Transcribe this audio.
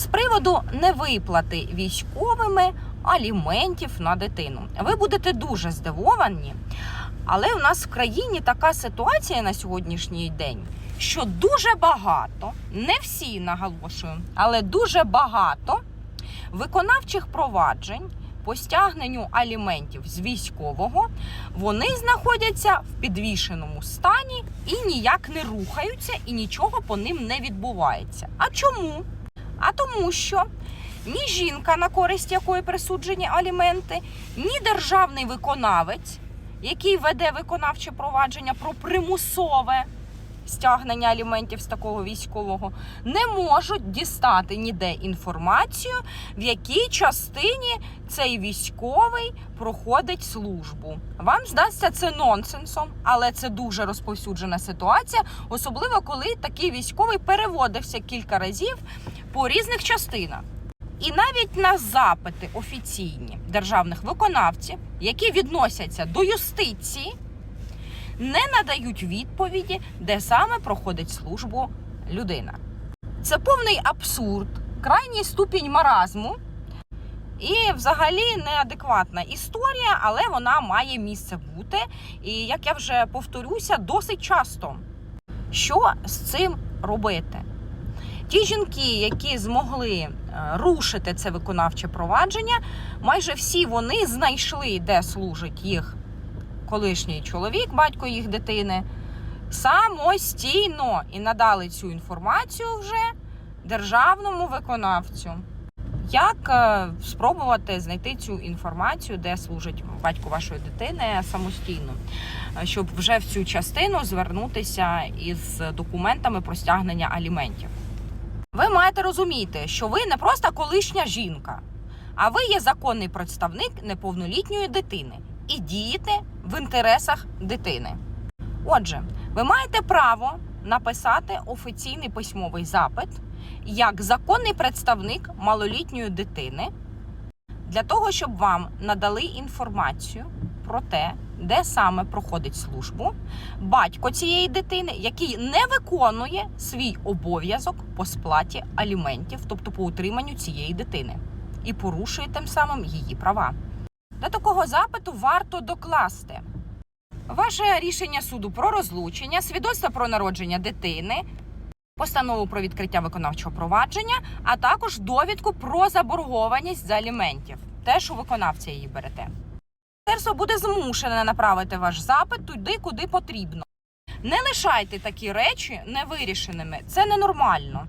з приводу невиплати військовими аліментів на дитину. Ви будете дуже здивовані, але у нас в країні така ситуація на сьогоднішній день, що дуже багато, не всі наголошую, але дуже багато виконавчих проваджень по стягненню аліментів з військового вони знаходяться в підвішеному стані і ніяк не рухаються, і нічого по ним не відбувається. А чому? А тому що ні жінка, на користь якої присуджені аліменти, ні державний виконавець, який веде виконавче провадження про примусове стягнення аліментів з такого військового, не можуть дістати ніде інформацію, в якій частині цей військовий проходить службу. Вам здасться це нонсенсом, але це дуже розповсюджена ситуація, особливо коли такий військовий переводився кілька разів по різних частинах. І навіть на запити офіційні державних виконавців, які відносяться до юстиції, не надають відповіді, де саме проходить службу людина. Це повний абсурд, крайній ступінь маразму і взагалі неадекватна історія, але вона має місце бути. І як я вже повторюся, досить часто. Що з цим робити? Ті жінки, які змогли е, рушити це виконавче провадження, майже всі вони знайшли, де служить їх колишній чоловік, батько їх дитини, самостійно і надали цю інформацію вже державному виконавцю. Як е, спробувати знайти цю інформацію, де служить батько вашої дитини самостійно, е, щоб вже в цю частину звернутися із документами про стягнення аліментів? Ви маєте розуміти, що ви не просто колишня жінка, а ви є законний представник неповнолітньої дитини і дієте в інтересах дитини. Отже, ви маєте право написати офіційний письмовий запит як законний представник малолітньої дитини для того, щоб вам надали інформацію про те, де саме проходить службу батько цієї дитини, який не виконує свій обов'язок по сплаті аліментів, тобто по утриманню цієї дитини, і порушує тим самим її права. До такого запиту варто докласти ваше рішення суду про розлучення, свідоцтво про народження дитини, постанову про відкриття виконавчого провадження, а також довідку про заборгованість за аліментів. Теж у виконавця її берете. Міністерство буде змушене направити ваш запит туди, куди потрібно. Не лишайте такі речі невирішеними. Це ненормально.